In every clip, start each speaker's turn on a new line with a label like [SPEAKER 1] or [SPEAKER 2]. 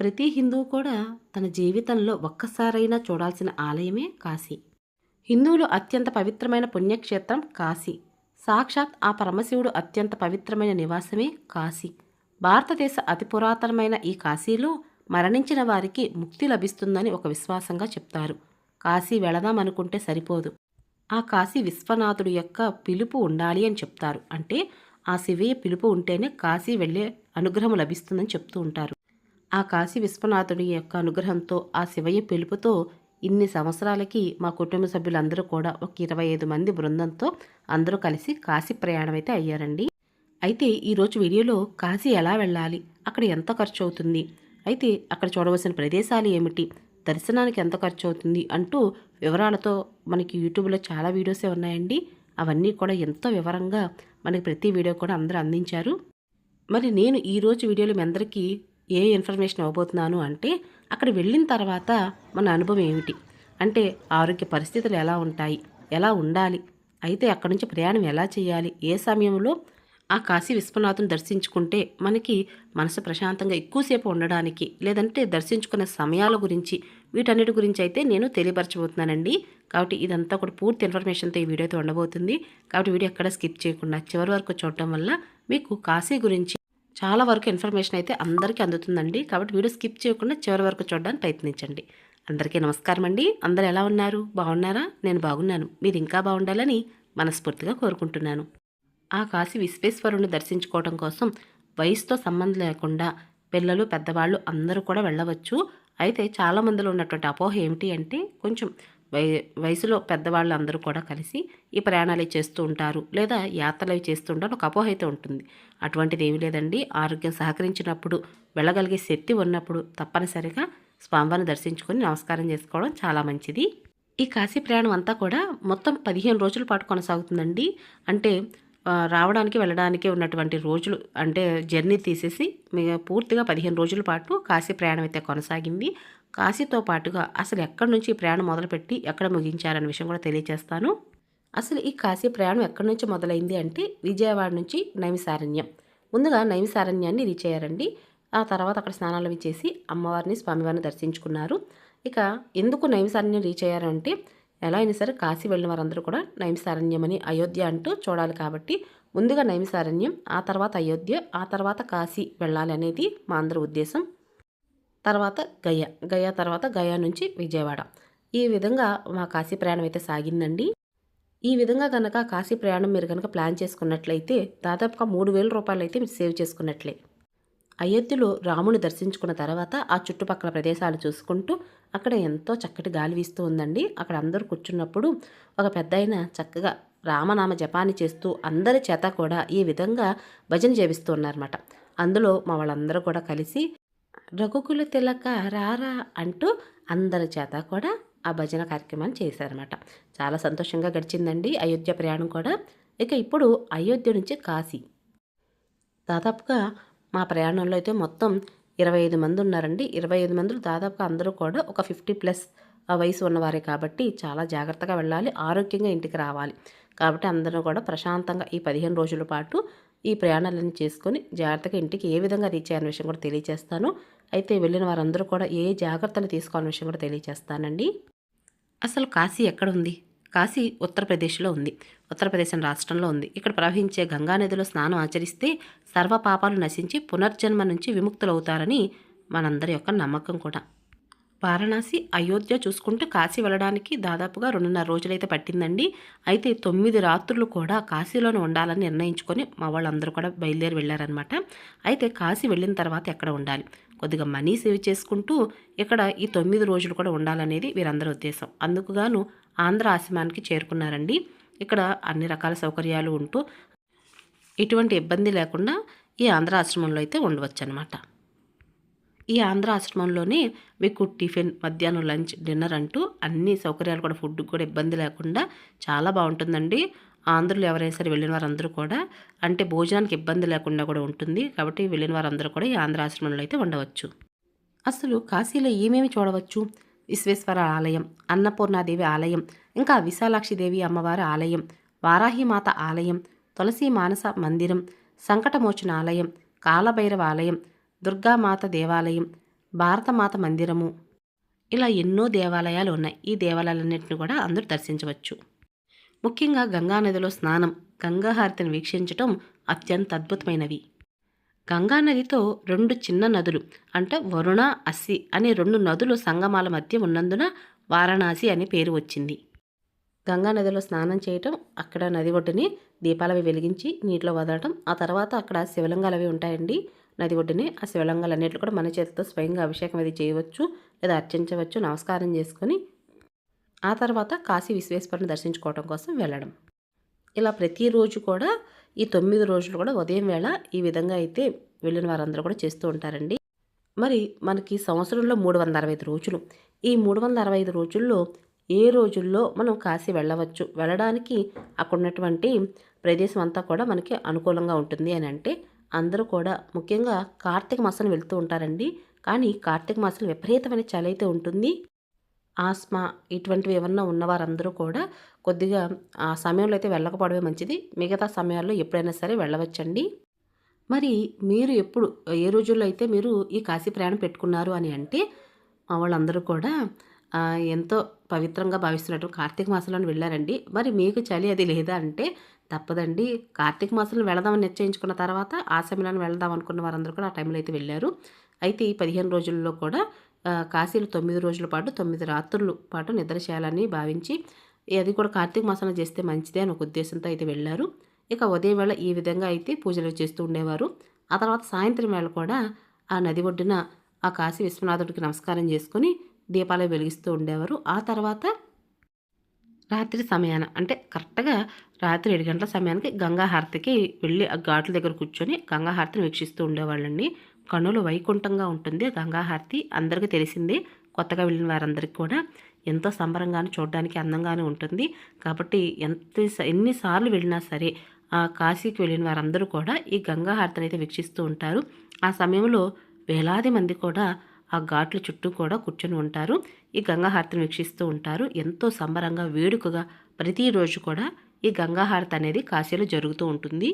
[SPEAKER 1] ప్రతి హిందువు కూడా తన జీవితంలో ఒక్కసారైనా చూడాల్సిన ఆలయమే కాశీ. హిందువులు అత్యంత పవిత్రమైన పుణ్యక్షేత్రం కాశీ. సాక్షాత్ ఆ పరమశివుడు అత్యంత పవిత్రమైన నివాసమే కాశీ. భారతదేశ అతి పురాతనమైన ఈ కాశీలో మరణించిన వారికి ముక్తి లభిస్తుందని ఒక విశ్వాసంగా చెప్తారు. కాశీ వెళదామనుకుంటే సరిపోదు. ఆ కాశీ విశ్వనాథుడు యొక్క పిలుపు ఉండాలి అని చెప్తారు. అంటే ఆ శివయ్య పిలుపు ఉంటేనే కాశీ వెళ్ళే అనుగ్రహం లభిస్తుందని చెప్తూ ఉంటారు. ఆ కాశీ విశ్వనాథుడి యొక్క అనుగ్రహంతో ఆ శివయ్య పిలుపుతో ఇన్ని సంవత్సరాలకి మా కుటుంబ సభ్యులందరూ కూడా ఒక ఇరవై ఐదు మంది బృందంతో అందరూ కలిసి కాశీ ప్రయాణం అయితే అయ్యారండి. అయితే ఈరోజు వీడియోలో కాశీ ఎలా వెళ్ళాలి? అక్కడ ఎంత ఖర్చు అవుతుంది అయితే అక్కడ చూడవలసిన ప్రదేశాలు ఏమిటి? దర్శనానికి ఎంత ఖర్చు అవుతుంది అంటూ వివరాలతో మనకి యూట్యూబ్లో చాలా వీడియోసే ఉన్నాయండి. అవన్నీ కూడా ఎంతో వివరంగా మనకి ప్రతి వీడియో కూడా అందరూ అందించారు. మరి నేను ఈరోజు వీడియోలో మీ అందరికీ ఏ ఇన్ఫర్మేషన్ ఇవ్వబోతున్నాను అంటే అక్కడ వెళ్ళిన తర్వాత మన అనుభవం ఏమిటి? అంటే ఆరోగ్య పరిస్థితులు ఎలా ఉంటాయి? ఎలా ఉండాలి? అయితే అక్కడి నుంచి ప్రయాణం ఎలా చేయాలి? ఏ సమయంలో ఆ కాశీ విశ్వనాథుని దర్శించుకుంటే మనకి మనసు ప్రశాంతంగా ఎక్కువసేపు ఉండడానికి లేదంటే దర్శించుకునే సమయాల గురించి వీటన్నిటి గురించి అయితే నేను తెలియపరచబోతున్నానండి. కాబట్టి ఇదంతా కూడా పూర్తి ఇన్ఫర్మేషన్తో ఈ వీడియోతో ఉండబోతుంది. కాబట్టి వీడియో ఎక్కడ స్కిప్ చేయకుండా చివరి వరకు చూడటం వల్ల మీకు కాశీ గురించి చాలా వరకు ఇన్ఫర్మేషన్ అయితే అందరికీ అందుతుందండి. కాబట్టి వీడియో స్కిప్ చేయకుండా చివరి వరకు చూడడానికి ప్రయత్నించండి. అందరికీ నమస్కారం అండి. అందరు ఎలా ఉన్నారు? బాగున్నారా? నేను బాగున్నాను. మీరు ఇంకా బాగుండాలని మనస్ఫూర్తిగా కోరుకుంటున్నాను. ఆ కాశీ విశ్వేశ్వరుని దర్శించుకోవడం కోసం వయసుతో సంబంధం లేకుండా పిల్లలు పెద్దవాళ్ళు అందరూ కూడా వెళ్ళవచ్చు. అయితే చాలా మందిలో ఉన్నటువంటి అపోహ ఏమిటి అంటే కొంచెం వై వయసులో పెద్దవాళ్ళు అందరూ కూడా కలిసి ఈ ప్రయాణాలు చేస్తూ ఉంటారు లేదా యాత్రలు అవి చేస్తూ ఉంటారు ఒక అపోహ అయితే ఉంటుంది. అటువంటిది ఏమీ లేదండి. ఆరోగ్యం సహకరించినప్పుడు వెళ్ళగలిగే శక్తి ఉన్నప్పుడు తప్పనిసరిగా స్వామివారిని దర్శించుకొని నమస్కారం చేసుకోవడం చాలా మంచిది. ఈ కాశీ ప్రయాణం అంతా కూడా మొత్తం పదిహేను రోజుల పాటు కొనసాగుతుందండి. అంటే రావడానికి వెళ్ళడానికి ఉన్నటువంటి రోజులు అంటే జర్నీ తీసేసి మీ పూర్తిగా పదిహేను రోజుల పాటు కాశీ ప్రయాణం అయితే కొనసాగింది. కాశీతో పాటుగా అసలు ఎక్కడి నుంచి ప్రయాణం మొదలుపెట్టి ఎక్కడ ముగించారనే విషయం కూడా తెలియజేస్తాను అసలు ఈ కాశీ ప్రయాణం ఎక్కడి నుంచి మొదలైంది అంటే విజయవాడ నుంచి నైమిసారణ్యం. ముందుగా నైమిసారణ్యాన్ని రీచ్ అయ్యారండి ఆ తర్వాత అక్కడ స్నానాలు అవి చేసి అమ్మవారిని స్వామివారిని దర్శించుకున్నారు. ఇక ఎందుకు నైమిసారణ్యం రీచ్ అయ్యారంటే ఎలా అయినా సరే కాశీ వెళ్ళిన వారందరూ కూడా నైమిసారణ్యం అని అయోధ్య అంటూ చూడాలి కాబట్టి ముందుగా నైమిసారణ్యం ఆ తర్వాత అయోధ్య ఆ తర్వాత కాశీ వెళ్ళాలి అనేది మా అందరి ఉద్దేశం. తర్వాత గయ్యా గయా తర్వాత గయా నుంచి విజయవాడ. ఈ విధంగా మా కాశీ ప్రయాణం అయితే సాగిందండి. ఈ విధంగా కనుక కాశీ ప్రయాణం మీరు కనుక ప్లాన్ చేసుకున్నట్లయితే దాదాపుగా మూడు వేల రూపాయలు అయితే మీరు సేవ్ చేసుకున్నట్లే. అయోధ్యలో రాముని దర్శించుకున్న తర్వాత ఆ చుట్టుపక్కల ప్రదేశాలు చూసుకుంటూ అక్కడ ఎంతో చక్కటి గాలి వీస్తూ ఉందండి. అక్కడ అందరూ కూర్చున్నప్పుడు ఒక పెద్ద చక్కగా రామనామ జపాన్ని చేస్తూ అందరి చేత కూడా ఈ విధంగా భజన చేపిస్తూ ఉన్నారన్నమాట. అందులో మా వాళ్ళందరూ కూడా కలిసి రఘుకుల తిలక రారా అంటూ అందరి చేత కూడా ఆ భజన కార్యక్రమాన్ని చేశారన్నమాట. చాలా సంతోషంగా గడిచిందండి అయోధ్య ప్రయాణం కూడా. ఇక ఇప్పుడు అయోధ్య నుంచి కాశీ. దాదాపుగా మా ప్రయాణంలో అయితే మొత్తం ఇరవై ఐదు మంది ఉన్నారండి. ఇరవై ఐదు మందులు దాదాపుగా అందరూ కూడా ఒక ఫిఫ్టీ ప్లస్ వయసు ఉన్నవారే కాబట్టి చాలా జాగ్రత్తగా వెళ్ళాలి ఆరోగ్యంగా ఇంటికి రావాలి. కాబట్టి అందరూ కూడా ప్రశాంతంగా ఈ పదిహేను రోజుల పాటు ఈ ప్రయాణాలన్నీ చేసుకొని జాగ్రత్తగా ఇంటికి ఏ విధంగా రీచ్ అయ్యే విషయం కూడా తెలియజేస్తాను అయితే వెళ్ళిన వారందరూ కూడా ఏ జాగ్రత్తలు తీసుకోవాలని విషయం కూడా తెలియజేస్తానండి అసలు కాశీ ఎక్కడ ఉంది కాశీ ఉత్తరప్రదేశ్లో ఉంది. ఉత్తరప్రదేశ్ రాష్ట్రంలో ఉంది. ఇక్కడ ప్రవహించే గంగా నదిలో స్నానం ఆచరిస్తే సర్వ పాపాలు నశించి పునర్జన్మ నుంచి విముక్తులవుతారని మనందరి యొక్క నమ్మకం కూడా. వారణాసి అయోధ్య చూసుకుంటే కాశీ వెళ్ళడానికి దాదాపుగా రెండున్నర రోజులైతే పట్టిందండి. అయితే తొమ్మిది రాత్రులు కూడా కాశీలోనే ఉండాలని నిర్ణయించుకొని మా వాళ్ళందరూ కూడా బయలుదేరి వెళ్ళారనమాట అయితే కాశీ వెళ్ళిన తర్వాత ఎక్కడ ఉండాలి? కొద్దిగా మనీ సేవ్ చేసుకుంటూ ఇక్కడ ఈ తొమ్మిది రోజులు కూడా ఉండాలనేది వీరందరి ఉద్దేశం. అందుకుగాను ఆంధ్ర ఆశ్రమానికి చేరుకున్నారండి. ఇక్కడ అన్ని రకాల సౌకర్యాలు ఉంటూ ఎటువంటి ఇబ్బంది లేకుండా ఈ ఆంధ్ర ఆశ్రమంలో అయితే ఉండవచ్చు అనమాట ఈ ఆంధ్ర ఆశ్రమంలోనే మీకు టిఫిన్ మధ్యాహ్నం లంచ్ డిన్నర్ అంటూ అన్ని సౌకర్యాలు కూడా ఫుడ్ కూడా ఇబ్బంది లేకుండా చాలా బాగుంటుందండి. ఆంధ్రులు ఎవరైనా సరే వెళ్ళిన వారందరూ కూడా అంటే భోజనానికి ఇబ్బంది లేకుండా కూడా ఉంటుంది. కాబట్టి వెళ్ళిన వారందరూ కూడా ఈ ఆంధ్ర ఆశ్రమంలో అయితే ఉండవచ్చు. అసలు కాశీలో ఏమేమి చూడవచ్చు? విశ్వేశ్వర ఆలయం అన్నపూర్ణాదేవి ఆలయం ఇంకా విశాలాక్షిదేవి అమ్మవారి ఆలయం వారాహిమాత ఆలయం తులసి మానస మందిరం సంకటమోచన ఆలయం కాలభైరవ ఆలయం దుర్గామాత దేవాలయం భారతమాత మందిరము. ఇలా ఎన్నో దేవాలయాలు ఉన్నాయి. ఈ దేవాలయాలన్నింటిని కూడా అందరూ దర్శించవచ్చు. ముఖ్యంగా గంగా నదిలో స్నానం గంగాహారతిని వీక్షించటం అత్యంత అద్భుతమైనవి. గంగా నదితో రెండు చిన్న నదులు అంటే వరుణ అస్సి అనే రెండు నదులు సంగమాల మధ్య ఉన్నందున వారణాసి అనే పేరు వచ్చింది. గంగా నదిలో స్నానం చేయటం అక్కడ నది ఒడ్డుని దీపాలవి వెలిగించి నీటిలో వదలటం ఆ తర్వాత అక్కడ శివలింగాలు అవి ఉంటాయండి. నది ఒడ్డుని ఆ శివలింగాలన్నింటిలో కూడా మన చేతితో స్వయంగా అభిషేకం అది చేయవచ్చు లేదా అర్చించవచ్చు నమస్కారం చేసుకొని ఆ తర్వాత కాశీ విశ్వేశ్వరుని దర్శించుకోవడం కోసం వెళ్ళడం. ఇలా ప్రతిరోజు కూడా ఈ తొమ్మిది రోజులు కూడా ఉదయం వేళ ఈ విధంగా అయితే వెళ్ళిన వారందరూ కూడా చేస్తూ ఉంటారండి. మరి మనకి సంవత్సరంలో మూడు వందల అరవై ఐదు రోజులు. ఈ మూడు వందల అరవై ఐదు రోజుల్లో ఏ రోజుల్లో మనం కాశీ వెళ్ళవచ్చు? వెళ్ళడానికి అక్కడ ఉన్నటువంటి ప్రదేశం అంతా కూడా మనకి అనుకూలంగా ఉంటుంది అని అంటే అందరూ కూడా ముఖ్యంగా కార్తీక మాసం వెళ్తూ ఉంటారండి. కానీ కార్తీక మాసం విపరీతమైన చలి అయితే ఉంటుంది. ఆస్మా ఇటువంటివి ఏమన్నా ఉన్నవారందరూ కూడా కొద్దిగా ఆ సమయంలో అయితే వెళ్ళకపోవడమే మంచిది. మిగతా సమయాల్లో ఎప్పుడైనా సరే వెళ్ళవచ్చండి. మరి మీరు ఎప్పుడు ఏ రోజుల్లో అయితే మీరు ఈ కాశీ ప్రయాణం పెట్టుకున్నారు అని అంటే వాళ్ళందరూ కూడా ఎంతో పవిత్రంగా భావిస్తున్నట్టు కార్తీక మాసంలో వెళ్ళారండి. మరి మీకు చలి అది లేదా అంటే తప్పదండి. కార్తీక మాసంలో వెళదామని నిశ్చయించుకున్న తర్వాత ఆ సమయంలో వెళదాం అనుకున్న వారందరూ కూడా ఆ టైంలో అయితే వెళ్ళారు. అయితే ఈ పదిహేను రోజుల్లో కూడా కాశీలు తొమ్మిది రోజుల పాటు తొమ్మిది రాత్రుల పాటు నిద్ర చేయాలని భావించి అది కూడా కార్తీక మాసంలో చేస్తే మంచిదే అని ఒక ఉద్దేశంతో అయితే వెళ్ళారు. ఇక ఉదయం వేళ ఈ విధంగా అయితే పూజలు చేస్తూ ఉండేవారు. ఆ తర్వాత సాయంత్రం వేళ కూడా ఆ నది ఒడ్డున ఆ కాశీ విశ్వనాథుడికి నమస్కారం చేసుకొని దీపాలు వెలిగిస్తూ ఉండేవారు. ఆ తర్వాత రాత్రి సమయాన అంటే కరెక్ట్గా రాత్రి ఏడు గంటల సమయానికి గంగా హారతికి వెళ్ళి ఆ ఘాట్ల దగ్గర కూర్చొని గంగా హారతిని వీక్షిస్తూ ఉండేవాళ్ళండి. కనులు వైకుంఠంగా ఉంటుంది. గంగాహారతి అందరికీ తెలిసిందే. కొత్తగా వెళ్ళిన వారందరికీ కూడా ఎంతో సంబరంగాను చూడడానికి అందంగానే ఉంటుంది. కాబట్టి ఎంత ఎన్నిసార్లు వెళ్ళినా సరే ఆ కాశీకి వెళ్ళిన వారందరూ కూడా ఈ గంగాహారతిని అయితే వీక్షిస్తూ ఉంటారు. ఆ సమయంలో వేలాది మంది కూడా ఆ ఘాట్ల చుట్టూ కూడా కూర్చొని ఉంటారు. ఈ గంగాహారతిని వీక్షిస్తూ ఉంటారు. ఎంతో సంబరంగా వేడుకగా ప్రతిరోజు కూడా ఈ గంగాహారతి అనేది కాశీలో జరుగుతూ ఉంటుంది.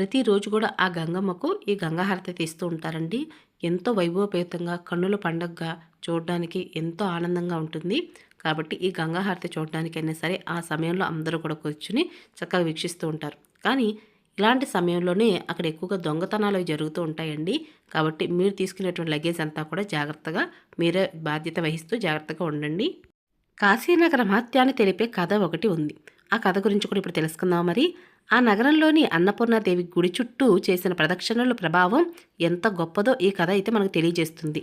[SPEAKER 1] ప్రతిరోజు కూడా ఆ గంగమ్మకు ఈ గంగాహారతి తీస్తూ ఉంటారండి. ఎంతో వైభవపేతంగా కన్నుల పండగగా చూడడానికి ఎంతో ఆనందంగా ఉంటుంది. కాబట్టి ఈ గంగాహారతి చూడడానికైనా సరే ఆ సమయంలో అందరూ కూడా కూర్చుని చక్కగా వీక్షిస్తూ ఉంటారు. కానీ ఇలాంటి సమయంలోనే అక్కడ ఎక్కువగా దొంగతనాలు అవి జరుగుతూ ఉంటాయండి. కాబట్టి మీరు తీసుకునేటువంటి లగేజ్ అంతా కూడా జాగ్రత్తగా మీరే బాధ్యత వహిస్తూ జాగ్రత్తగా ఉండండి. కాశీనగర మహత్యాన్ని తెలిపే కథ ఒకటి ఉంది. ఆ కథ గురించి కూడా ఇప్పుడు తెలుసుకుందాం మరి. ఆ నగరంలోని అన్నపూర్ణాదేవి గుడి చుట్టూ చేసిన ప్రదక్షిణల ప్రభావం ఎంత గొప్పదో ఈ కథ అయితే మనకు తెలియజేస్తుంది.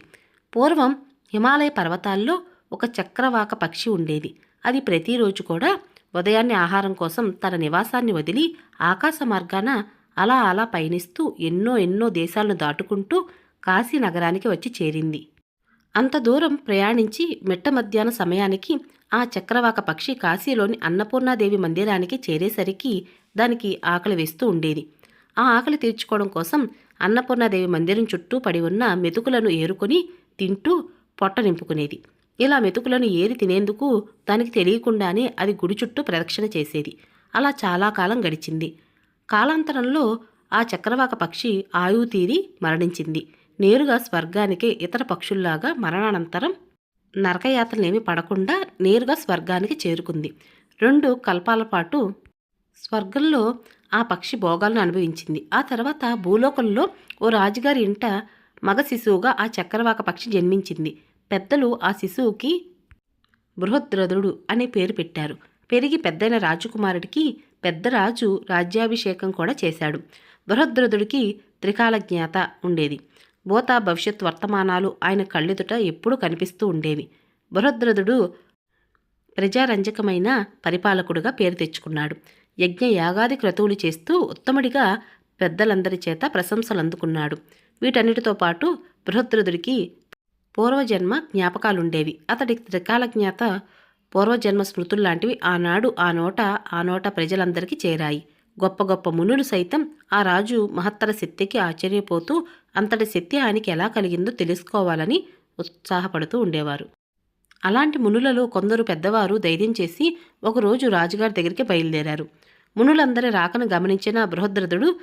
[SPEAKER 1] పూర్వం హిమాలయ పర్వతాల్లో ఒక చక్రవాక పక్షి ఉండేది. అది ప్రతిరోజు కూడా ఉదయాన్నే ఆహారం కోసం తన నివాసాన్ని వదిలి ఆకాశ మార్గాన అలా అలా పయనిస్తూ ఎన్నో ఎన్నో దేశాలను దాటుకుంటూ కాశీ నగరానికి వచ్చి చేరింది. అంత దూరం ప్రయాణించి మిట్ట మధ్యాహ్న సమయానికి ఆ చక్రవాక పక్షి కాశీలోని అన్నపూర్ణాదేవి మందిరానికి చేరేసరికి దానికి ఆకలి వేస్తూ ఉండేది. ఆ ఆకలి తీర్చుకోవడం కోసం అన్నపూర్ణాదేవి మందిరం చుట్టూ పడి ఉన్న మెతుకులను ఏరుకొని తింటూ పొట్ట నింపుకునేది. ఇలా మెతుకులను ఏరి తినేందుకు దానికి తెలియకుండానే అది గుడి చుట్టూ ప్రదక్షిణ చేసేది. అలా చాలా కాలం గడిచింది. కాలాంతరంలో ఆ చక్రవాక పక్షి ఆయువు తీరి మరణించింది. నేరుగా స్వర్గానికి ఇతర పక్షుల్లాగా మరణానంతరం నరకయాత్రలేమి పడకుండా నేరుగా స్వర్గానికి చేరుకుంది. రెండు కల్పాల పాటు స్వర్గంలో ఆ పక్షి భోగాలను అనుభవించింది. ఆ తర్వాత భూలోకంలో ఓ రాజుగారి ఇంట మగ శిశువుగా ఆ చక్రవాక పక్షి జన్మించింది. పెద్దలు ఆ శిశువుకి బృహద్రథుడు అనే పేరు పెట్టారు. పెరిగి పెద్దైన రాజకుమారుడికి పెద్ద రాజు రాజ్యాభిషేకం కూడా చేశాడు. బృహద్రథుడికి త్రికాల జ్ఞాత ఉండేది. భూత భవిష్యత్ వర్తమానాలు ఆయన కళ్ళెదుట ఎప్పుడూ కనిపిస్తూ ఉండేవి. బృహద్రథుడు ప్రజారంజకమైన పరిపాలకుడుగా పేరు తెచ్చుకున్నాడు. యజ్ఞ యాగాది క్రతువులు చేస్తూ ఉత్తముడిగా పెద్దలందరి చేత ప్రశంసలు అందుకున్నాడు వీటన్నిటితో పాటు బృహద్రథుడికి పూర్వజన్మ జ్ఞాపకాలుండేవి. అతడి త్రికాలజ్ఞాత పూర్వజన్మ స్మృతుల్లాంటివి ఆనాడు ఆ నోట ఆ నోట ప్రజలందరికీ చేరాయి. గొప్ప గొప్ప మునులు సైతం ఆ రాజు మహత్తర శక్తికి ఆశ్చర్యపోతూ అంతటి శక్తి ఆయనకి ఎలా కలిగిందో తెలుసుకోవాలని ఉత్సాహపడుతూ ఉండేవారు. అలాంటి మునులలో కొందరు పెద్దవారు ధైర్యం చేసి ఒకరోజు రాజుగారి దగ్గరికి బయలుదేరారు. మునులందరి రాకను గమనించిన బృహద్రథుడు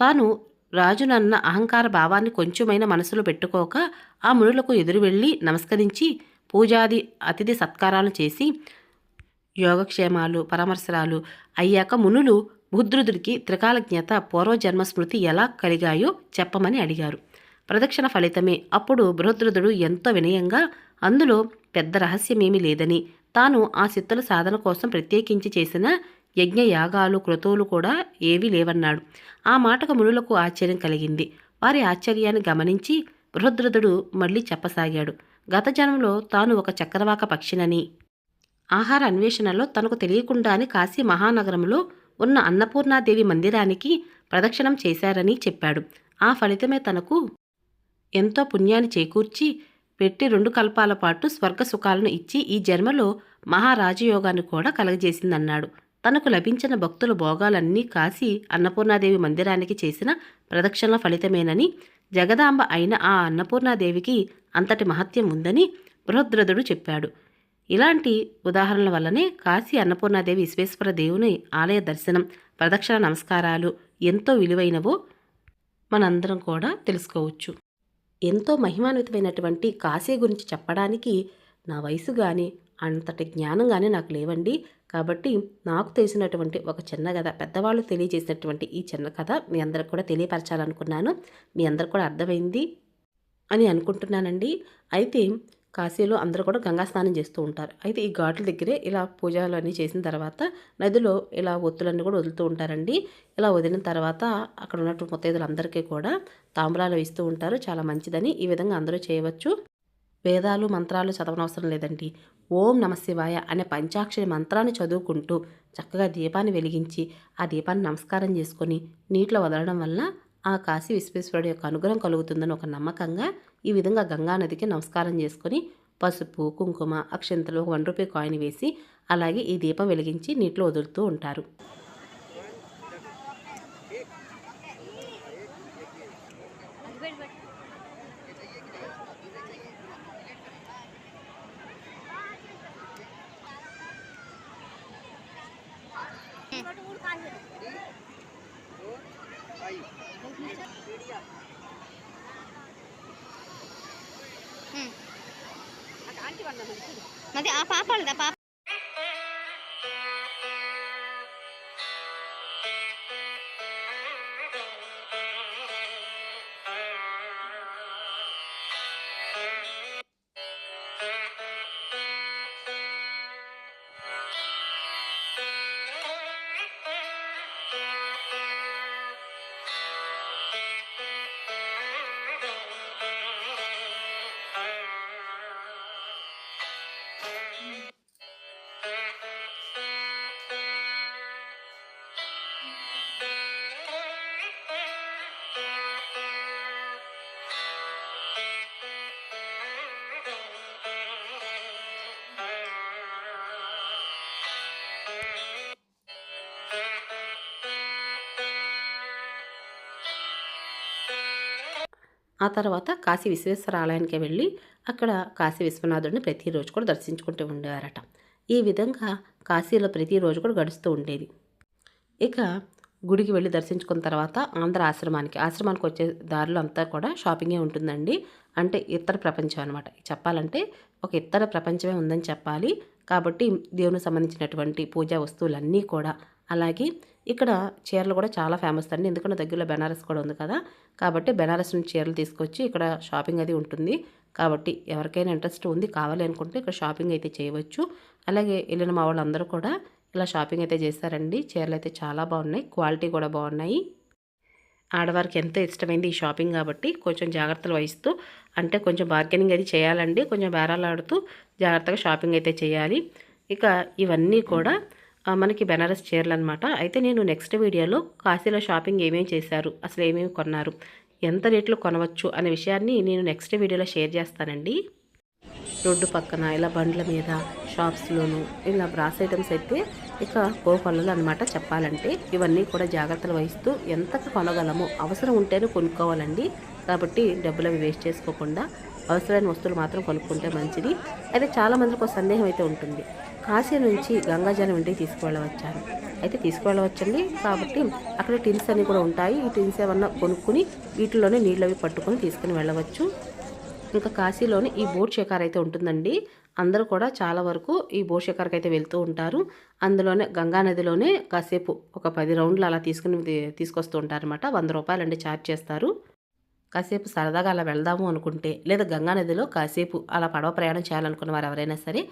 [SPEAKER 1] తాను రాజునన్న అహంకార భావాన్ని కొంచెమైన మనసులో పెట్టుకోక ఆ మునులకు ఎదురు వెళ్ళి నమస్కరించి పూజాది అతిథి సత్కారాలు చేసి యోగక్షేమాలు పరామర్శరాలు అయ్యాక మునులు బుద్ధుడికి త్రికాలజ్ఞత పూర్వజన్మ స్మృతి ఎలా కలిగాయో చెప్పమని అడిగారు. ప్రదక్షిణ ఫలితమే. అప్పుడు బృహద్రుదుడు ఎంతో వినయంగా అందులో పెద్ద రహస్యమేమీ లేదని తాను ఆ సిద్ధుల సాధన కోసం ప్రత్యేకించి చేసిన యజ్ఞయాగాలు క్రతువులు కూడా ఏవీ లేవన్నాడు. ఆ మాటకు మునులకు ఆశ్చర్యం కలిగింది. వారి ఆశ్చర్యాన్ని గమనించి బృహద్రథుడు మళ్ళీ చెప్పసాగాడు. గత జన్మలో తాను ఒక చక్రవాక పక్షినని ఆహార అన్వేషణలో తనకు తెలియకుండానే కాశీ మహానగరంలో ఉన్న అన్నపూర్ణాదేవి మందిరానికి ప్రదక్షిణం చేశారని చెప్పాడు. ఆ ఫలితమే తనకు ఎంతో పుణ్యాన్ని చేకూర్చి పెట్టి రెండు కల్పాల పాటు స్వర్గ సుఖాలను ఇచ్చి ఈ జన్మలో మహారాజయోగాన్ని కూడా కలగజేసిందన్నాడు. తనకు లభించిన భక్తుల భోగాలన్నీ కాసి అన్నపూర్ణాదేవి మందిరానికి చేసిన ప్రదక్షిణల ఫలితమేనని జగదాంబ అయిన ఆ అన్నపూర్ణాదేవికి అంతటి మహత్యం ఉందని బృహద్రథుడు చెప్పాడు. ఇలాంటి ఉదాహరణల వల్లనే కాశీ అన్నపూర్ణాదేవి విశ్వేశ్వర దేవుని ఆలయ దర్శనం ప్రదక్షిణ నమస్కారాలు ఎంతో విలువైనవో మనందరం కూడా తెలుసుకోవచ్చు. ఎంతో మహిమాన్వితమైనటువంటి కాశీ గురించి చెప్పడానికి నా వయసు కానీ అంతటి జ్ఞానం కానీ నాకు లేవండి. కాబట్టి నాకు తెలిసినటువంటి ఒక చిన్న కథ పెద్దవాళ్ళు తెలియజేసినటువంటి ఈ చిన్న కథ మీ అందరికి కూడా తెలియపరచాలనుకున్నాను. మీ అందరికి కూడా అర్థమైంది అని అనుకుంటున్నానండి. అయితే కాశీలో అందరూ కూడా గంగా స్నానం చేస్తూ ఉంటారు. అయితే ఈ ఘాట్ల దగ్గరే ఇలా పూజలు అన్నీ చేసిన తర్వాత నదిలో ఇలా ఒత్తులన్నీ కూడా వదులుతూ ఉంటారండి. ఇలా వదిలిన తర్వాత అక్కడ ఉన్నటువంటి ముత్తైదులందరికీ కూడా తాంబూలాలు ఇస్తూ ఉంటారు. చాలా మంచిదని ఈ విధంగా అందరూ చేయవచ్చు. వేదాలు మంత్రాలు చదవనవసరం లేదండి. ఓం నమశివాయ అనే పంచాక్షరి మంత్రాన్ని చదువుకుంటూ చక్కగా దీపాన్ని వెలిగించి ఆ దీపాన్ని నమస్కారం చేసుకొని నీటిలో వదలడం వల్ల ఆ కాశీ విశ్వేశ్వరుడు యొక్క అనుగ్రహం కలుగుతుందని ఒక నమ్మకంగా ఈ విధంగా గంగా నదికి నమస్కారం చేసుకొని పసుపు కుంకుమ అక్షంతలు ఒక వన్ రూపీ కాయిన్ వేసి అలాగే ఈ దీపం వెలిగించి నీటిలో వదులుతూ ఉంటారు.
[SPEAKER 2] మరి ఆ పాప వాళ్ళదా పాప
[SPEAKER 1] ఆ తర్వాత కాశీ విశ్వేశ్వర ఆలయానికి వెళ్ళి అక్కడ కాశీ విశ్వనాథుడిని ప్రతిరోజు కూడా దర్శించుకుంటూ ఉండేవారట. ఈ విధంగా కాశీలో ప్రతిరోజు కూడా గడుస్తూ ఉండేది. ఇక గుడికి వెళ్ళి దర్శించుకున్న తర్వాత ఆంధ్ర ఆశ్రమానికి ఆశ్రమానికి వచ్చే దారిలో అంతా కూడా షాపింగే ఉంటుందండి. అంటే ఇతర ప్రపంచం అనమాట చెప్పాలంటే ఒక ఇతర ప్రపంచమే ఉందని చెప్పాలి. కాబట్టి దేవునికి సంబంధించినటువంటి పూజా వస్తువులన్నీ కూడా అలాగే ఇక్కడ చీరలు కూడా చాలా ఫేమస్ అండి. ఎందుకంటే దగ్గరలో బెనారస్ కూడా ఉంది కదా. కాబట్టి బెనారస్ నుంచి చీరలు తీసుకొచ్చి ఇక్కడ షాపింగ్ అది ఉంటుంది. కాబట్టి ఎవరికైనా ఇంట్రెస్ట్ ఉంది కావాలి అనుకుంటే ఇక్కడ షాపింగ్ అయితే చేయవచ్చు. అలాగే వెళ్ళిన మా వాళ్ళందరూ కూడా ఇలా షాపింగ్ అయితే చేశారండి చీరలు అయితే చాలా బాగున్నాయి క్వాలిటీ కూడా బాగున్నాయి. ఆడవారికి ఎంతో ఇష్టమైంది ఈ షాపింగ్ కాబట్టి కొంచెం జాగ్రత్తలు వహిస్తూ అంటే కొంచెం బార్గెనింగ్ అది చేయాలండి. కొంచెం బేరాలు ఆడుతూ జాగ్రత్తగా షాపింగ్ అయితే చేయాలి. ఇక ఇవన్నీ కూడా మనకి బెనారస్ చీరలు అనమాట అయితే నేను నెక్స్ట్ వీడియోలో కాశీలో షాపింగ్ ఏమేమి చేశారు అసలు ఏమేమి కొన్నారు ఎంత రేట్లో కొనవచ్చు అనే విషయాన్ని నేను నెక్స్ట్ వీడియోలో షేర్ చేస్తానండి. రోడ్డు పక్కన ఇలా బండ్ల మీద షాప్స్లోనూ ఇలా బ్రాస్ ఐటమ్స్ అయితే ఇక కోకొల్లలు అనమాట చెప్పాలంటే. ఇవన్నీ కూడా జాగ్రత్తలు వహిస్తూ ఎంత కొనగలమో అవసరం ఉంటేనే కొనుక్కోవాలండి. కాబట్టి డబ్బులు అవి వేస్ట్ చేసుకోకుండా అవసరమైన వస్తువులు మాత్రం కొనుక్కుంటే మంచిది. అయితే చాలా మందికి ఒక సందేహం అయితే ఉంటుంది. కాశీ నుంచి గంగాజలం ఇంటికి తీసుకువెళ్ళవచ్చాను. అయితే తీసుకువెళ్ళవచ్చండి. కాబట్టి అక్కడ టిన్స్ అన్నీ కూడా ఉంటాయి. ఈ టిన్స్ ఏమన్నా కొనుక్కుని వీటిలోనే నీళ్ళు అవి పట్టుకొని తీసుకుని వెళ్ళవచ్చు. ఇంకా కాశీలోని ఈ బోట్ షికార్ అయితే ఉంటుందండి. అందరూ కూడా చాలా వరకు ఈ బోట్ షికార్కి అయితే వెళ్తూ ఉంటారు. అందులోనే గంగా నదిలోనే కాసేపు ఒక పది రౌండ్లు అలా తీసుకుని తీసుకొస్తూ ఉంటారనమాట వంద రూపాయలు అండి ఛార్జ్ చేస్తారు. కాసేపు సరదాగా అలా వెళ్దాము అనుకుంటే లేదా గంగా నదిలో కాసేపు అలా పడవ ప్రయాణం చేయాలనుకున్న వారు ఎవరైనా సరే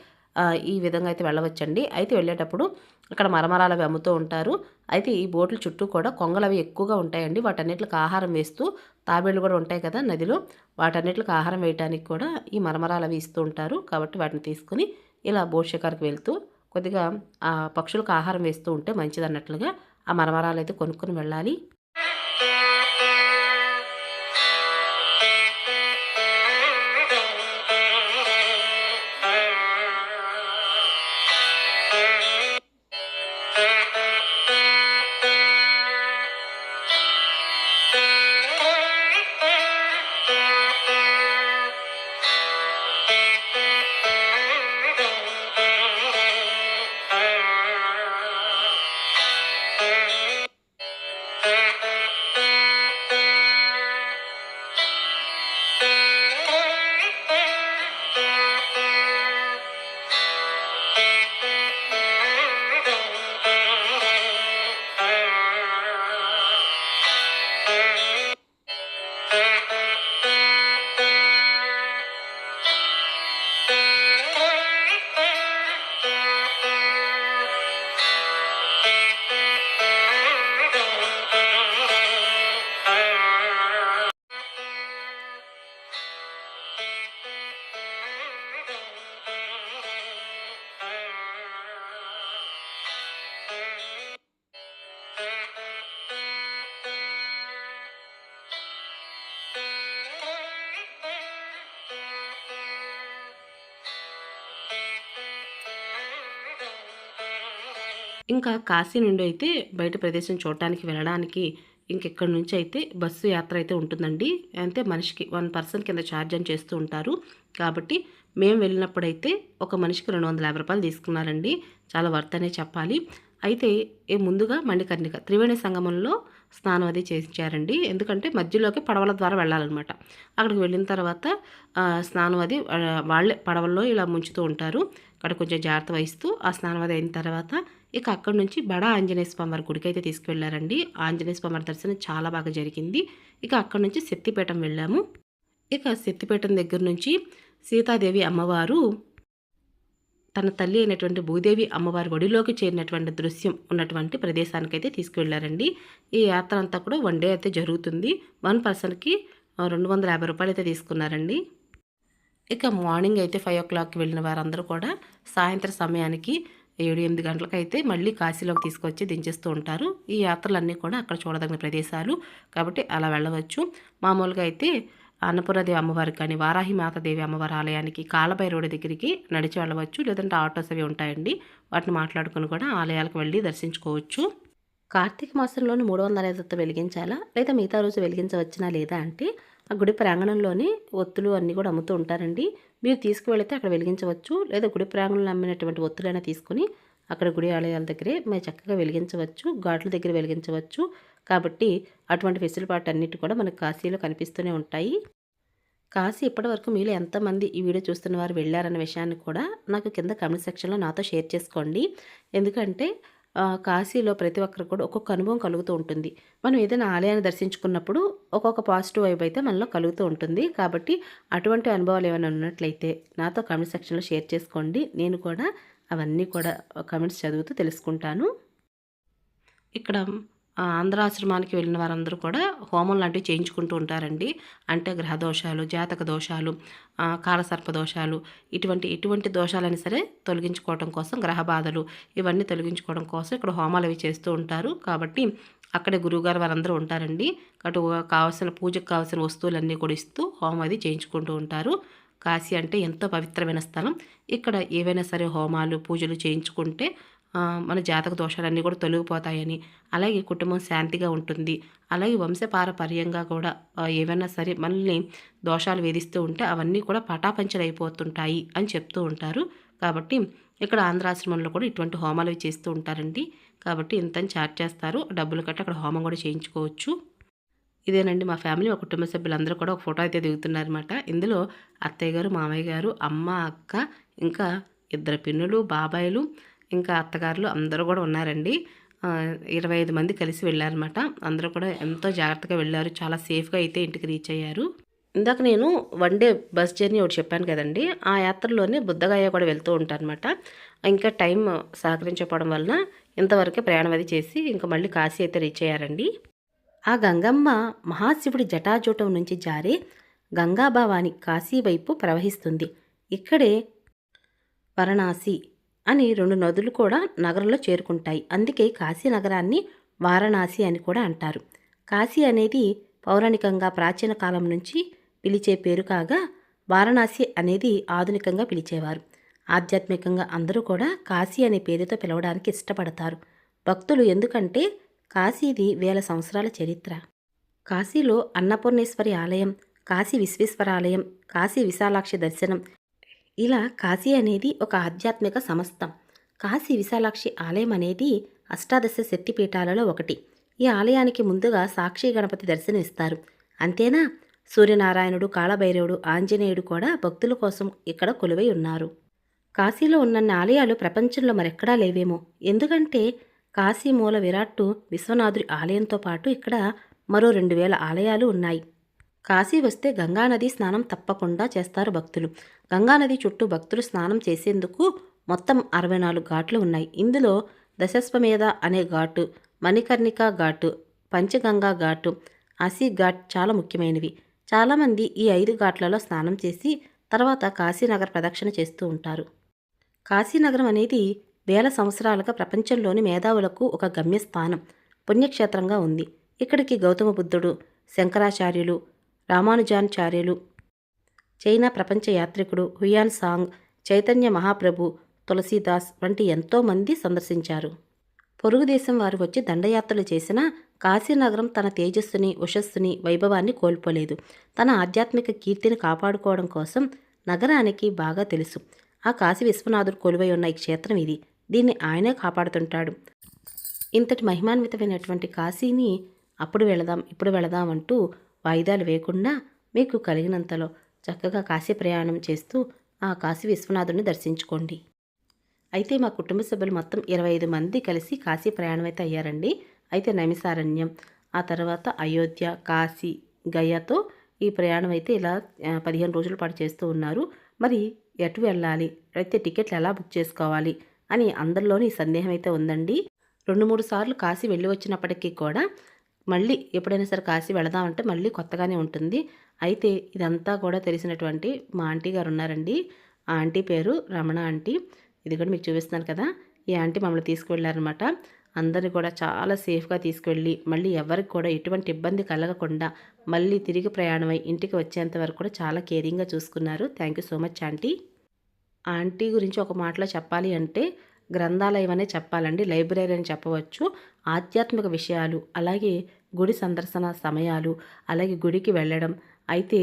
[SPEAKER 1] ఈ విధంగా అయితే వెళ్ళవచ్చండి. అయితే వెళ్ళేటప్పుడు అక్కడ మరమరాలు అవి అమ్ముతూ ఉంటారు. అయితే ఈ బోట్ల చుట్టూ కూడా కొంగలు అవి ఎక్కువగా ఉంటాయండి. వాటన్నిటికి ఆహారం వేస్తూ తాబేళ్ళు కూడా ఉంటాయి కదా నదిలో. వాటన్నిటికి ఆహారం వేయడానికి కూడా ఈ మరమరాలు అవి ఇస్తూ ఉంటారు. కాబట్టి వాటిని తీసుకుని ఇలా బోట్ షికార్కి వెళ్తూ కొద్దిగా ఆ పక్షులకు ఆహారం వేస్తూ ఉంటే మంచిది అన్నట్లుగా ఆ మరమరాలు అయితే కొనుక్కొని వెళ్ళాలి. ఇంకా కాశీ నుండి అయితే బయట ప్రదేశం చూడటానికి వెళ్ళడానికి ఇంకెక్కడి నుంచి అయితే బస్సు యాత్ర అయితే ఉంటుందండి. అంటే మనిషికి వన్ పర్సన్ కింద ఛార్జ్ అని చేస్తూ ఉంటారు. కాబట్టి మేము వెళ్ళినప్పుడైతే ఒక మనిషికి రెండు వందల యాభై రూపాయలు తీసుకున్నారండి. చాలా వర్త్ అనే చెప్పాలి. అయితే ఏ ముందుగా మణికర్ణిక త్రివేణి సంగమంలో స్నానం అది చేయించారండి. ఎందుకంటే మధ్యలోకి పడవల ద్వారా వెళ్ళాలన్నమాట. అక్కడికి వెళ్ళిన తర్వాత స్నానం అది వాళ్ళే పడవల్లో ఇలా ముంచుతూ ఉంటారు. అక్కడ కొంచెం జాగ్రత్త వహిస్తూ ఆ స్నానం అది అయిన తర్వాత ఇక అక్కడి నుంచి బడా ఆంజనేయ స్వామి వారి గుడికి అయితే తీసుకువెళ్ళారండి. ఆంజనేయ స్వామి వారి దర్శనం చాలా బాగా జరిగింది. ఇక అక్కడి నుంచి శక్తిపీఠం వెళ్ళాము. ఇక శక్తిపీఠం దగ్గర నుంచి సీతాదేవి అమ్మవారు తన తల్లి అయినటువంటి భూదేవి అమ్మవారి ఒడిలోకి చేరినటువంటి దృశ్యం ఉన్నటువంటి ప్రదేశానికైతే తీసుకువెళ్ళారండి. ఈ యాత్ర అంతా కూడా వన్ డే అయితే జరుగుతుంది. వన్ పర్సన్కి రెండు వందల యాభై రూపాయలు అయితే తీసుకున్నారండి. ఇక మార్నింగ్ అయితే ఫైవ్ ఓ క్లాక్కి వెళ్ళిన వారందరూ కూడా సాయంత్రం సమయానికి ఏడు ఎనిమిది గంటలకు అయితే మళ్ళీ కాశీలోకి తీసుకొచ్చి దించేస్తూ ఉంటారు. ఈ యాత్రలన్నీ కూడా అక్కడ చూడదగిన ప్రదేశాలు. కాబట్టి అలా వెళ్ళవచ్చు. మామూలుగా అయితే అన్నపూర్ణదేవి అమ్మవారికి కానీ వారాహి మాతాదేవి అమ్మవారి ఆలయానికి కాలభైరవుడి దగ్గరికి నడిచి వెళ్ళవచ్చు. లేదంటే ఆటోస్ అవి ఉంటాయండి. వాటిని మాట్లాడుకుని కూడా ఆలయాలకు వెళ్ళి దర్శించుకోవచ్చు. కార్తీక మాసంలోని మూడు వందల ఐదు వెలిగించాలా? లేదా మిగతా రోజు వెలిగించవచ్చునా లేదా అంటే ఆ గుడి ప్రాంగణంలోని ఒత్తులు అన్నీ కూడా అమ్ముతూ ఉంటారండి. మీరు తీసుకువెళితే అక్కడ వెలిగించవచ్చు. లేదా గుడి ప్రాంగణంలో అమ్మినటువంటి ఒత్తులైనా తీసుకుని అక్కడ గుడి ఆలయాల దగ్గరే మేము చక్కగా వెలిగించవచ్చు. ఘాట్ల దగ్గర వెలిగించవచ్చు. కాబట్టి అటువంటి వెసులుబాటు అన్నిటి కూడా మనకు కాశీలో కనిపిస్తూనే ఉంటాయి. కాశీ ఇప్పటివరకు మీలో ఎంతమంది ఈ వీడియో చూస్తున్న వారు వెళ్ళారన్న విషయాన్ని కూడా నాకు కింద కమెంట్ సెక్షన్లో నాతో షేర్ చేసుకోండి. ఎందుకంటే కాశీలో ప్రతి ఒక్కరు కూడా ఒక్కొక్క అనుభవం కలుగుతూ ఉంటుంది. మనం ఏదైనా ఆలయాన్ని దర్శించుకున్నప్పుడు ఒక్కొక్క పాజిటివ్ వైబ్ అయితే మనలో కలుగుతూ ఉంటుంది. కాబట్టి అటువంటి అనుభవాలు ఏమైనా ఉన్నట్లయితే నాతో కమెంట్ సెక్షన్లో షేర్ చేసుకోండి. నేను కూడా అవన్నీ కూడా కమెంట్స్ చదువుతూ తెలుసుకుంటాను. ఇక్కడ ఆంధ్రాశ్రమానికి వెళ్ళిన వారందరూ కూడా హోమం లాంటివి చేయించుకుంటూ ఉంటారండి. అంటే గ్రహ దోషాలు జాతక దోషాలు కాలసర్ప దోషాలు ఇటువంటి ఎటువంటి దోషాలైనా సరే తొలగించుకోవడం కోసం గ్రహ బాధలు ఇవన్నీ తొలగించుకోవడం కోసం ఇక్కడ హోమాలు అవి చేస్తూ ఉంటారు. కాబట్టి అక్కడే గురువుగారు వారందరూ ఉంటారండి. అటు కావాల్సిన పూజకు కావాల్సిన వస్తువులన్నీ కూడా ఇస్తూ హోమం అది చేయించుకుంటూ ఉంటారు. కాశీ అంటే ఎంతో పవిత్రమైన స్థలం. ఇక్కడ ఏవైనా సరే హోమాలు పూజలు చేయించుకుంటే మన జాతక దోషాలన్నీ కూడా తొలగిపోతాయని. అలాగే కుటుంబం శాంతిగా ఉంటుంది. అలాగే వంశపారపర్యంగా కూడా ఏవైనా సరే మనల్ని దోషాలు వేధిస్తూ ఉంటే అవన్నీ కూడా పటాపంచలు అయిపోతుంటాయి అని చెప్తూ ఉంటారు. కాబట్టి ఇక్కడ ఆంధ్రాశ్రమంలో కూడా ఇటువంటి హోమాలు చేస్తూ ఉంటారండి. కాబట్టి ఇంతని చార్జ్ చేస్తారు. డబ్బులు కట్టి అక్కడ హోమం కూడా చేయించుకోవచ్చు. ఇదేనండి మా ఫ్యామిలీ మా కుటుంబ సభ్యులందరూ కూడా ఒక ఫోటో అయితే దిగుతున్నారనమాట ఇందులో అత్తయ్య గారు మామయ్య గారు అమ్మ అక్క ఇంకా ఇద్దరు పిన్నులు బాబాయిలు ఇంకా అత్తగారులు అందరూ కూడా ఉన్నారండి. ఇరవై ఐదు మంది కలిసి వెళ్ళారనమాట అందరూ కూడా ఎంతో జాగ్రత్తగా వెళ్ళారు. చాలా సేఫ్గా అయితే ఇంటికి రీచ్ అయ్యారు. ఇందాక నేను వన్ డే బస్ జర్నీ ఒకటి చెప్పాను కదండి. ఆ యాత్రలోనే బుద్ధగాయ కూడా వెళ్తూ ఉంటారనమాట ఇంకా టైం సహకరించకపోవడం వలన ఇంతవరకే ప్రయాణం అది చేసి ఇంకా మళ్ళీ కాశీ అయితే రీచ్ అయ్యారండి. ఆ గంగమ్మ మహాశివుడి జటాజూటం నుంచి జారి గంగాభావాని కాశీ వైపు ప్రవహిస్తుంది. ఇక్కడే వారణాసి అని రెండు నదులు కూడా నగరంలో చేరుకుంటాయి. అందుకే కాశీ నగరాన్ని వారణాసి అని కూడా అంటారు. కాశీ అనేది పౌరాణికంగా ప్రాచీన కాలం నుంచి పిలిచే పేరు కాగా వారణాసి అనేది ఆధునికంగా పిలిచేవారు. ఆధ్యాత్మికంగా అందరూ కూడా కాశీ అనే పేరుతో పిలవడానికి ఇష్టపడతారు. భక్తులు ఎందుకంటే కాశీది వేల సంవత్సరాల చరిత్ర. కాశీలో అన్నపూర్ణేశ్వరి ఆలయం కాశీ విశ్వేశ్వర ఆలయం కాశీ విశాలాక్షి దర్శనం ఇలా కాశీ అనేది ఒక ఆధ్యాత్మిక సంస్థ కాశీ విశాలాక్షి ఆలయం అనేది అష్టాదశ శక్తిపీఠాలలో ఒకటి. ఈ ఆలయానికి ముందుగా సాక్షి గణపతి దర్శనం ఇస్తారు అంతేనా? సూర్యనారాయణుడు కాళభైరవుడు ఆంజనేయుడు కూడా భక్తుల కోసం ఇక్కడ కొలువై ఉన్నారు. కాశీలో ఉన్నన్ని ఆలయాలు ప్రపంచంలో మరెక్కడా లేవేమో. ఎందుకంటే కాశీ మూల విరాట్టు విశ్వనాథుడి ఆలయంతో పాటు ఇక్కడ మరో రెండు వేల ఆలయాలు ఉన్నాయి. కాశీ వస్తే గంగానది స్నానం తప్పకుండా చేస్తారు భక్తులు. గంగానది చుట్టూ భక్తులు స్నానం చేసేందుకు మొత్తం అరవై నాలుగు ఘాట్లు ఉన్నాయి. ఇందులో దశస్వమేధ అనే ఘాటు మణికర్ణిక ఘాటు పంచగంగా ఘాటు అసి ఘాట్ చాలా ముఖ్యమైనవి. చాలామంది ఈ ఐదు ఘాట్లలో స్నానం చేసి తర్వాత కాశీనగర్ ప్రదక్షిణ చేస్తూ ఉంటారు. కాశీనగరం అనేది వేల సంవత్సరాలుగా ప్రపంచంలోని మేధావులకు ఒక గమ్యస్థానం పుణ్యక్షేత్రంగా ఉంది. ఇక్కడికి గౌతమ బుద్ధుడు శంకరాచార్యులు రామానుజాచార్యులు. చైనా ప్రపంచ యాత్రికుడు హుయాన్ సాంగ్ చైతన్య మహాప్రభు తులసీదాస్ వంటి ఎంతోమంది సందర్శించారు. పొరుగు దేశం వారు వచ్చి దండయాత్రలు చేసినా కాశీనగరం తన తేజస్సుని ఉషస్సుని వైభవాన్ని కోల్పోలేదు. తన ఆధ్యాత్మిక కీర్తిని కాపాడుకోవడం కోసం నగరానికి బాగా తెలుసు. ఆ కాశీ విశ్వనాథుడు కొలువై ఉన్న ఈ క్షేత్రం ఇది. దీన్ని ఆయనే కాపాడుతుంటాడు. ఇంతటి మహిమాన్వితమైనటువంటి కాశీని అప్పుడు వెళదాం ఇప్పుడు వెళదాం అంటూ వాయిదాలు వేయకుండా మీకు కలిగినంతలో చక్కగా కాశీ ప్రయాణం చేస్తూ ఆ కాశీ విశ్వనాథుని దర్శించుకోండి. అయితే మా కుటుంబ సభ్యులు మొత్తం ఇరవై ఐదు మంది కలిసి కాశీ ప్రయాణం అయితే అయ్యారండి. అయితే నైమిసారణ్యం ఆ తర్వాత అయోధ్య కాశీ గయాతో ఈ ప్రయాణం అయితే ఇలా పదిహేను రోజుల పాటు చేస్తూ ఉన్నారు. మరి ఎటు వెళ్ళాలి? అయితే టికెట్లు ఎలా బుక్ చేసుకోవాలి? అని అందరిలోని సందేహం అయితే ఉందండి. రెండు మూడు సార్లు కాశీ వెళ్ళి వచ్చినప్పటికీ కూడా మళ్ళీ ఎప్పుడైనా సరే కాశీ వెళదామంటే మళ్ళీ కొత్తగానే ఉంటుంది. అయితే ఇదంతా కూడా తెలిసినటువంటి మా ఆంటీ గారు ఉన్నారండి. ఆ ఆంటీ పేరు రమణ ఆంటీ. ఇది కూడా మీకు చూపిస్తున్నాను కదా. ఈ ఆంటీ మమ్మల్ని తీసుకువెళ్ళారనమాట అందరిని కూడా చాలా సేఫ్గా తీసుకువెళ్ళి మళ్ళీ ఎవరికి కూడా ఎటువంటి ఇబ్బంది కలగకుండా మళ్ళీ తిరిగి ప్రయాణమై ఇంటికి వచ్చేంత వరకు కూడా చాలా కేరింగ్గా చూసుకున్నారు. Thank you so much aunty. Aunty గురించి ఒక మాటలో చెప్పాలి అంటే గ్రంథాలయం అనే చెప్పాలండి. లైబ్రరీ అని చెప్పవచ్చు. ఆధ్యాత్మిక విషయాలు అలాగే గుడి సందర్శన సమయాలు అలాగే గుడికి వెళ్ళడం. అయితే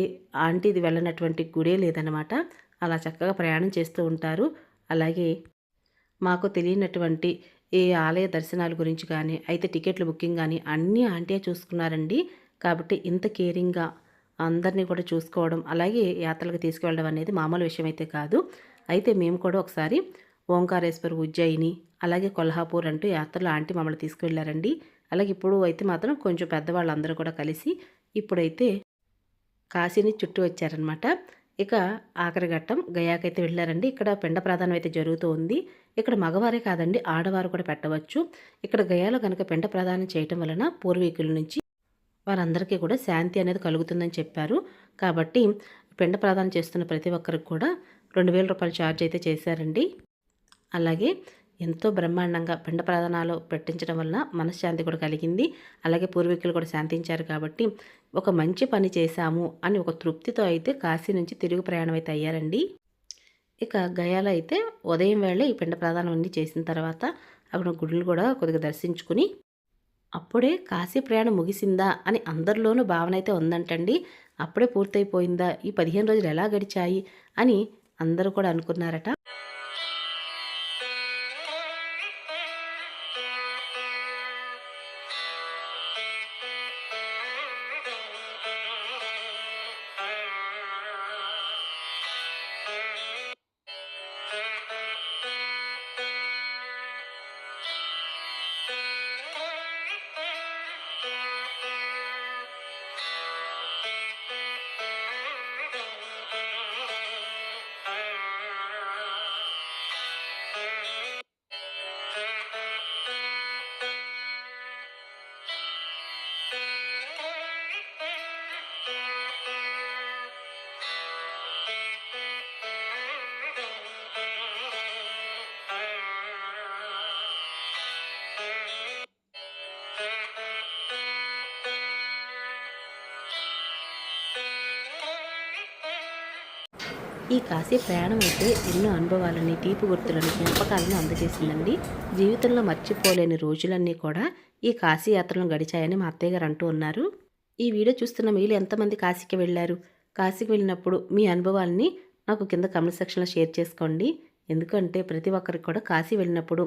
[SPEAKER 1] ఆంటీది వెళ్ళనటువంటి గుడే లేదనమాట అలా చక్కగా ప్రయాణం చేస్తూ ఉంటారు. అలాగే మాకు తెలియనటువంటి ఏ ఆలయ దర్శనాల గురించి కానీ అయితే టికెట్లు బుకింగ్ కానీ అన్నీ ఆంటీ చూసుకున్నారండి. కాబట్టి ఇంత కేరింగ్గా అందరినీ కూడా చూసుకోవడం అలాగే యాత్రలకు తీసుకువెళ్ళడం అనేది మామూలు విషయం అయితే కాదు. అయితే మేము కూడా ఒకసారి ఓంకారేశ్వర్ ఉజ్జయిని అలాగే కొల్హాపూర్ అంటూ యాత్రలు ఆంటీ మమ్మల్ని తీసుకువెళ్ళారండి అలాగే ఇప్పుడు అయితే మాత్రం కొంచెం పెద్దవాళ్ళందరూ కూడా కలిసి ఇప్పుడైతే కాశీని చుట్టూ వచ్చారనమాట ఇక ఆఖరి ఘట్టం గయాకైతే వెళ్ళారండి. ఇక్కడ పిండ ప్రధానం అయితే జరుగుతూ ఉంది. ఇక్కడ మగవారే కాదండి ఆడవారు కూడా పెట్టవచ్చు. ఇక్కడ గయాలో కనుక పిండ ప్రదానం చేయటం వలన పూర్వీకుల నుంచి వారందరికీ కూడా శాంతి అనేది కలుగుతుందని చెప్పారు. కాబట్టి పిండ ప్రదానం చేస్తున్న ప్రతి ఒక్కరికి కూడా రెండు వేల రూపాయలు ఛార్జ్ అయితే చేశారండి. అలాగే ఎంతో బ్రహ్మాండంగా పిండ ప్రధానాలు పెట్టించడం వలన మనశ్శాంతి కూడా కలిగింది. అలాగే పూర్వీకులు కూడా శాంతించారు కాబట్టి ఒక మంచి పని చేశాము అని ఒక తృప్తితో అయితే కాశీ నుంచి తిరుగు ప్రయాణం అయితే అయ్యారండి. ఇక గయాలో అయితే ఉదయం వేళ ఈ పిండ ప్రధానం అన్నీ చేసిన తర్వాత అక్కడ గుడులు కూడా కొద్దిగా దర్శించుకుని అప్పుడే కాశీ ప్రయాణం ముగిసిందా అని అందరిలోనూ భావన అయితే ఉందంటండి. అప్పుడే పూర్తయిపోయిందా? ఈ పదిహేను రోజులు ఎలా గడిచాయి? అని అందరూ కూడా అనుకున్నారట. ఈ కాశీ ప్రయాణం అయితే ఎన్నో అనుభవాలని తీపి గుర్తులను జ్ఞాపకాలను అందజేసిందండి. జీవితంలో మర్చిపోలేని రోజులన్నీ కూడా ఈ కాశీ యాత్రలను గడిచాయని మా అత్తయ్య గారు అంటూ ఉన్నారు. ఈ వీడియో చూస్తున్న మీరు ఎంతమంది కాశీకి వెళ్ళారు? కాశీకి వెళ్ళినప్పుడు మీ అనుభవాల్ని నాకు కింద కమెంట్ సెక్షన్లో షేర్ చేసుకోండి. ఎందుకంటే ప్రతి ఒక్కరికి కూడా కాశీ వెళ్ళినప్పుడు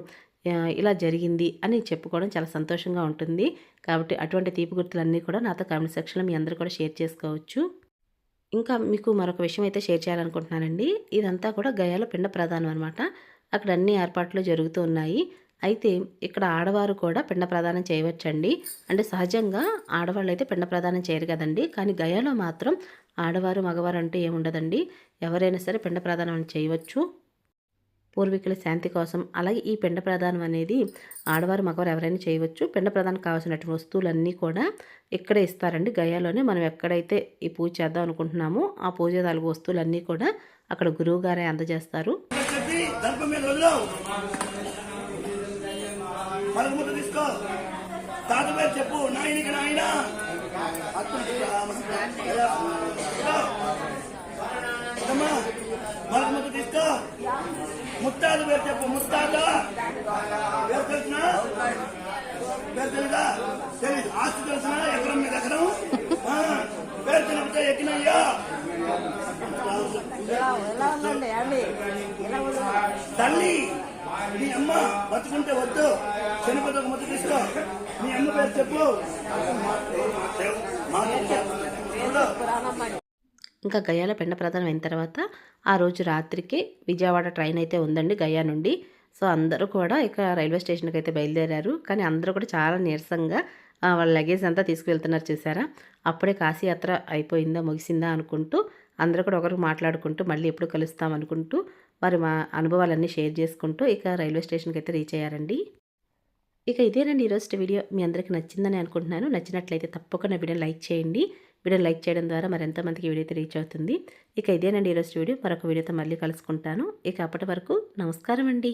[SPEAKER 1] ఇలా జరిగింది అని చెప్పుకోవడం చాలా సంతోషంగా ఉంటుంది. కాబట్టి అటువంటి తీపి గుర్తులన్నీ కూడా నాతో కామెంట్ సెక్షన్లో మీ అందరూ కూడా షేర్ చేసుకోవచ్చు. ఇంకా మీకు మరొక విషయం అయితే షేర్ చేయాలనుకుంటున్నానండి. ఇదంతా కూడా గయాలో పిండ ప్రధానం అనమాట అక్కడ అన్ని ఏర్పాట్లు జరుగుతూ ఉన్నాయి. అయితే ఇక్కడ ఆడవారు కూడా పిండ ప్రదానం చేయవచ్చండి. అంటే సహజంగా ఆడవాళ్ళు అయితే పిండ ప్రదానం చేయరు కదండి. కానీ గయాలో మాత్రం ఆడవారు మగవారు అంటూ ఏముండదండి. ఎవరైనా సరే పిండ ప్రదానం చేయవచ్చు. పూర్వీకుల శాంతి కోసం అలాగే ఈ పిండ ప్రదానం అనేది ఆడవారు మగవారు ఎవరైనా చేయవచ్చు. పిండ ప్రదానం కావాల్సినటువంటి వస్తువులన్నీ కూడా ఇక్కడే ఇస్తారండి. గయాలోనే మనం ఎక్కడైతే ఈ పూజ చేద్దాం అనుకుంటున్నామో ఆ పూజ తాలూకు వస్తువులన్నీ కూడా అక్కడ గురువు గారే అందజేస్తారు.
[SPEAKER 2] చెప్పు నాయనికి నాయన తీసుకో. ముత్తాత పేరు చెప్పు ముత్తాత? పేరు తెలిసిన? పేరు తెలుసా? తెలీదు. ఆస్తి తెలిసిన? ఎకరం మీద ఎకరం? పేరు తెలిపితే ఎక్కినయ్యా? తల్లి నీ అమ్మ బతుకుంటే వద్దు. చనిపోతే ఒక ముద్ద తీసుకో. నీ అమ్మ పేరు చెప్పు. మా
[SPEAKER 1] ఇంకా గయాలో పెండ ప్రదానం అయిన తర్వాత ఆ రోజు రాత్రికి విజయవాడ ట్రైన్ అయితే ఉందండి గయా నుండి. సో అందరూ కూడా ఇక రైల్వే స్టేషన్కి అయితే బయలుదేరారు. కానీ అందరూ కూడా చాలా నీరసంగా వాళ్ళ లగేజ్ అంతా తీసుకువెళ్తున్నారు చూసారా? అప్పుడే కాశీ యాత్ర అయిపోయిందా ముగిసిందా అనుకుంటూ అందరూ కూడా ఒకరికి మాట్లాడుకుంటూ మళ్ళీ ఎప్పుడు కలుస్తాం అనుకుంటూ వారి మా అనుభవాలన్నీ షేర్ చేసుకుంటూ ఇక రైల్వే స్టేషన్కి అయితే రీచ్ అయ్యారండి. ఇక ఇదేనండి ఈరోజు వీడియో. మీ అందరికీ నచ్చిందని అనుకుంటున్నాను. నచ్చినట్లయితే తప్పకుండా వీడియో లైక్ చేయండి. వీడియో లైక్ చేయడం ద్వారా మరి ఎంతమందికి వీడియో అయితే రీచ్ అవుతుంది. ఇక ఇదేనండి ఈరోజు వీడియో. మరొక వీడియోతో మళ్ళీ కలుసుకుంటాను. ఇక అప్పటి వరకు నమస్కారం అండి